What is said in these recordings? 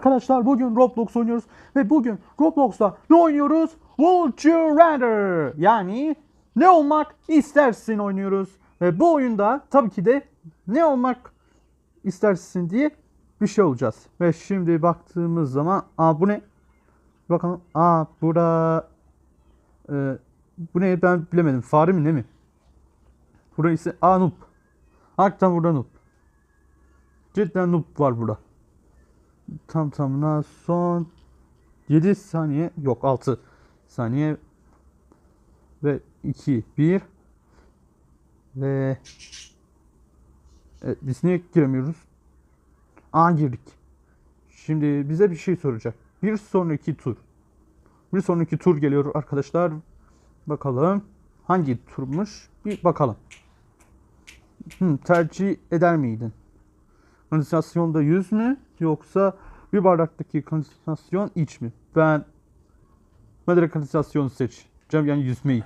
Arkadaşlar bugün Roblox oynuyoruz ve bugün Roblox'ta ne oynuyoruz? Would you rather? Yani ne olmak istersin oynuyoruz. Ve bu oyunda tabii ki de ne olmak istersin diye bir şey olacağız. Ve şimdi baktığımız zaman aa bu ne? Bakalım. Aa burada e, bu ne ben bilemedim. Fare mi ne mi? Burası aa noob. Hakikaten burada noob. Cidden noob var burada. Tam tamına son 7 saniye yok 6 saniye ve 2 1 ve evet, biz niye giremiyoruz? Aa girdik. Şimdi bize bir şey soracak. Bir sonraki tur. Bir sonraki tur geliyor arkadaşlar. Bakalım hangi turmuş? Bir bakalım. Hmm, tercih eder miydin? Konsantrasyonda 100 mü yoksa bir bardaktaki konsantrasyon iç mi? Ben ben direkt konsantrasyonu seçeceğim yani yüzmeyi.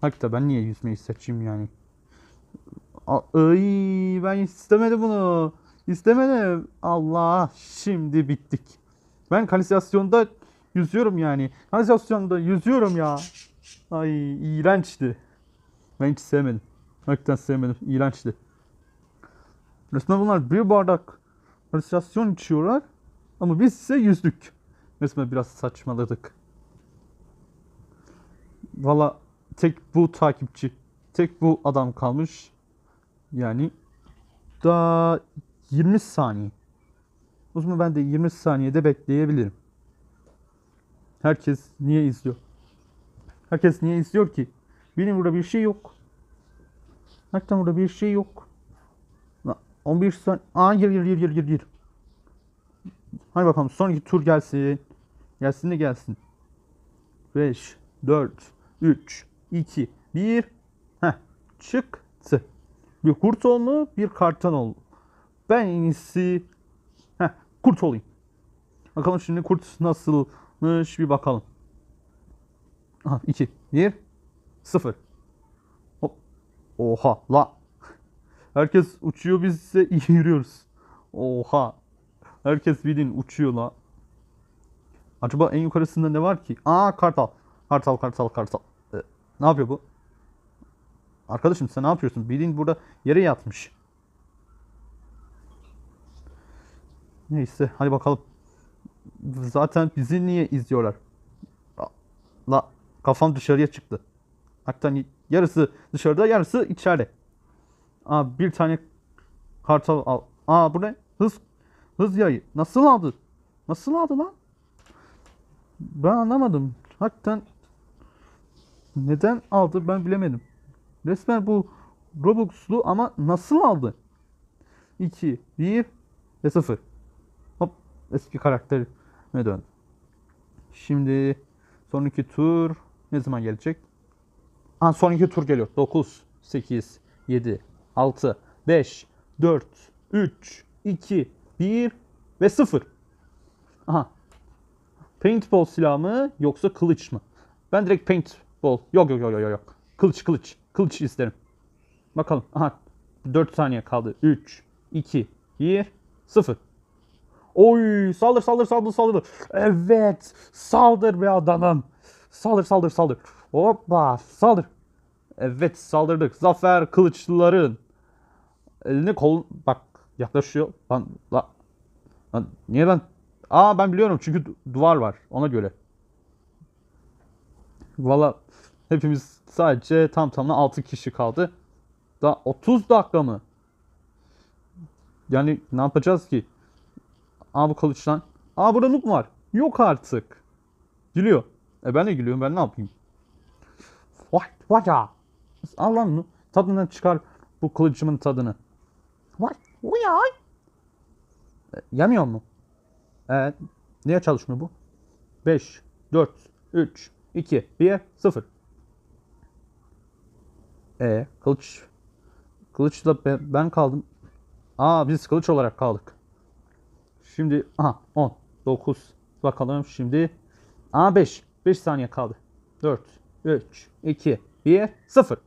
Hakikaten ben niye yüzmeyi seçeyim yani? Ay ben istemedim bunu. İstemedim. Allah şimdi bittik. Ben kanalizasyonda yüzüyorum yani. Kanalizasyonda yüzüyorum ya. Ay iğrençti. Ben hiç sevmedim. Hakikaten sevmedim. İğrençti. Resmen bunlar bir bardak kanalizasyon içiyorlar. Ama biz ise yüzdük. Resmen biraz saçmaladık. Valla tek bu takipçi, tek bu adam kalmış. Yani daha 20 saniye. O zaman ben de 20 saniyede bekleyebilirim. Herkes niye izliyor? Herkes niye izliyor ki? Benim burada bir şey yok. Hakikaten burada bir şey yok. Lan 11 saniye. Aa gir gir gir gir gir gir. Hadi bakalım sonraki tur gelsin. Gelsin de gelsin. 5, 4, 3, 2, 1. Heh çıktı. Bir kurt ol mu bir kartal ol. Ben en iyisi heh, kurt olayım. Bakalım şimdi kurt nasılmış bir bakalım. Aha 2, 1, 0. Hop. Oha la. Herkes uçuyor biz ise yürüyoruz. Oha. Herkes bilin uçuyor la. Acaba en yukarısında ne var ki? Aa kartal. Kartal kartal kartal. Ee, ne yapıyor bu? Arkadaşım sen ne yapıyorsun? Bilin burada yere yatmış. Neyse hadi bakalım. Zaten bizi niye izliyorlar? La kafam dışarıya çıktı. Hatta yarısı dışarıda yarısı içeride. Aa bir tane kartal al. Aa bu ne? Hız hız yayı. Nasıl aldı? Nasıl aldı lan? Ben anlamadım. Hakikaten neden aldı ben bilemedim. Resmen bu Robux'lu ama nasıl aldı? 2, 1 ve 0. Hop eski karakterime dön. Şimdi sonraki tur ne zaman gelecek? Ha sonraki tur geliyor. 9, 8, 7, 6, 5, 4, 3, 2, 1 ve 0. Aha. Paintball silahı mı yoksa kılıç mı? Ben direkt paintball. Yok yok yok yok yok. Kılıç kılıç. Kılıç isterim. Bakalım. Aha. 4 saniye kaldı. 3, 2, 1, 0. Oy saldır saldır saldır saldır. Evet. Saldır be adamım. Saldır saldır saldır. Hoppa saldır. Evet saldırdık. Zafer kılıçlıların. Elini kol bak yaklaşıyor. Lan, la, lan niye ben? Aa ben biliyorum çünkü du- duvar var ona göre. Valla hepimiz sadece tam tamına 6 kişi kaldı. Daha 30 dakika mı? Yani ne yapacağız ki? Aa bu kılıçtan. Aa burada noob var. Yok artık. Gülüyor. E ben de gülüyorum. Ben ne yapayım? Vay ya. Al lan. Tadından çıkar bu kılıcımın tadını. Vay vay ay. E, yemiyor mu? Evet. Niye çalışmıyor bu? 5, 4, 3, 2, 1, 0. E kılıç. Kılıçla be- ben kaldım. Aa biz kılıç olarak kaldık. Şimdi aha 10, 9. Bakalım şimdi. Aa 5. 5 saniye kaldı. 4, 3, 2, 1, 0.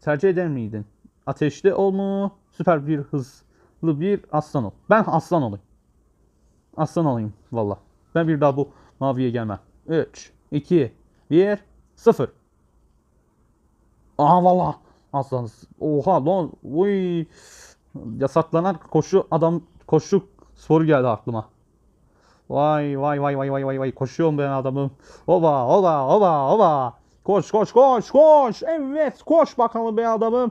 Tercih eder miydin? Ateşli ol mu? Süper bir hızlı bir aslan ol. Ben aslan olayım. Aslan olayım valla. Ben bir daha bu maviye gelmem. 3, 2, 1, 0. Aha valla. Aslan. Oha lan. Uy. Yasaklanan koşu adam koşu sporu geldi aklıma. Vay vay vay vay vay vay vay koşuyorum ben adamım. Oba oba oba oba. Koş koş koş koş. Evet koş bakalım be adamım.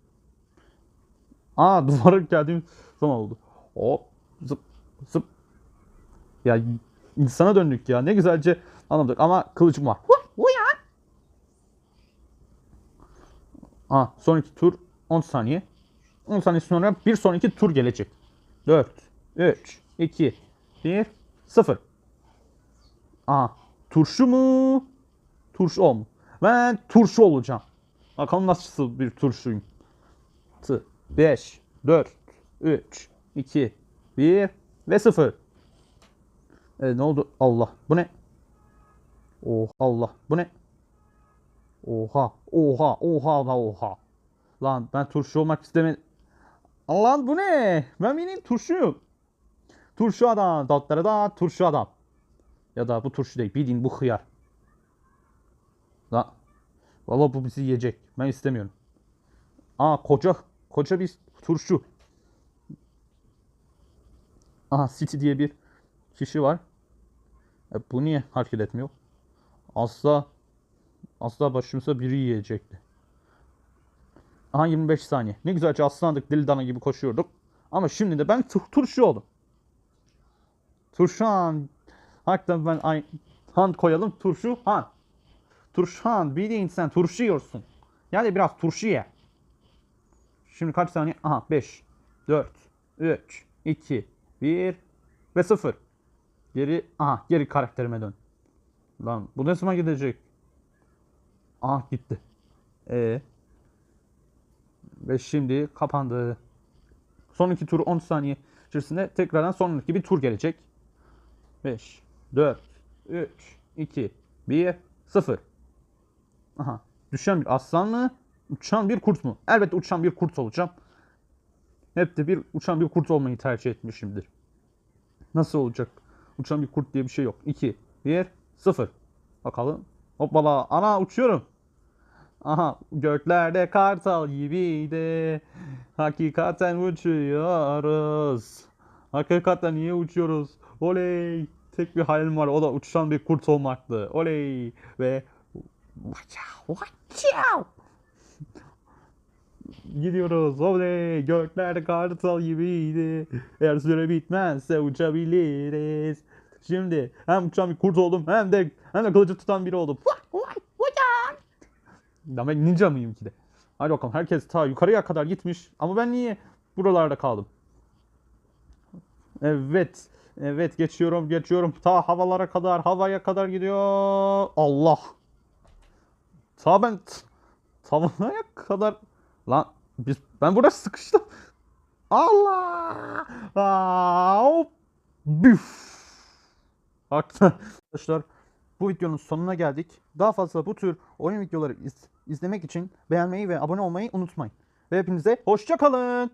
Aa duvara geldiğim zaman oldu hop zıp zıp ya insana döndük ya ne güzelce anladık ama kılıcım var. Ha, sonraki tur 10 saniye. 10 saniye sonra bir sonraki tur gelecek. 4, 3, 2, 1, 0. Aha, turşu mu? Turşu ol mu? Ben turşu olacağım. Bakalım nasıl bir turşuyum. 5, 4, 3, 2, 1 ve 0. E, ne oldu? Allah. Bu ne? Oh Allah. Bu ne? Oha, oha, oha da oha. Lan ben turşu olmak istemedim. Lan bu ne? Ben benim turşuyum. Turşu adam, datları da turşu adam. Ya da bu turşu değil, bildiğin bu hıyar. Lan, valla bu bizi yiyecek. Ben istemiyorum. Aa koca, koca bir turşu. Aha City diye bir kişi var. E, bu niye hareket etmiyor? Asla Asla başımıza biri yiyecekti. Aha 25 saniye. Ne güzelce aslandık deli dana gibi koşuyorduk. Ama şimdi de ben tur turşu oldum. Turşan. Hakikaten ben ay han koyalım turşu han. Turşan bildiğin sen turşu yiyorsun. Yani biraz turşu ye. Şimdi kaç saniye? Aha 5, 4, 3, 2, 1 ve 0. Geri, aha geri karakterime dön. Lan bu ne zaman gidecek? Ah gitti. E ve şimdi kapandı. Sonraki tur 10 saniye içerisinde tekrardan sonraki bir tur gelecek. 5, 4, 3, 2, 1, 0. Aha. Düşen bir aslan mı? Uçan bir kurt mu? Elbette uçan bir kurt olacağım. Hep de bir uçan bir kurt olmayı tercih etmişimdir. Nasıl olacak? Uçan bir kurt diye bir şey yok. 2, 1, 0. Bakalım. Hoppala. Ana uçuyorum. Aha göklerde kartal gibiydi. Hakikaten uçuyoruz. Hakikaten niye uçuyoruz? Oley. Tek bir hayalim var. O da uçan bir kurt olmaktı. Oley. Ve Gidiyoruz. Oley. Göklerde kartal gibiydi. Eğer süre bitmezse uçabiliriz. Şimdi hem uçan bir kurt oldum hem de hem de kılıcı tutan biri oldum. Ya ben ninja mıyım ki de? Hadi bakalım herkes ta yukarıya kadar gitmiş ama ben niye buralarda kaldım? Evet. Evet geçiyorum geçiyorum. Ta havalara kadar havaya kadar gidiyor. Allah. Ta ben tavana kadar lan biz ben burada sıkıştım. Allah. Aa, hop. Büf. Arkadaşlar bu videonun sonuna geldik. Daha fazla bu tür oyun videoları iz- izlemek için beğenmeyi ve abone olmayı unutmayın. Ve hepinize hoşça kalın.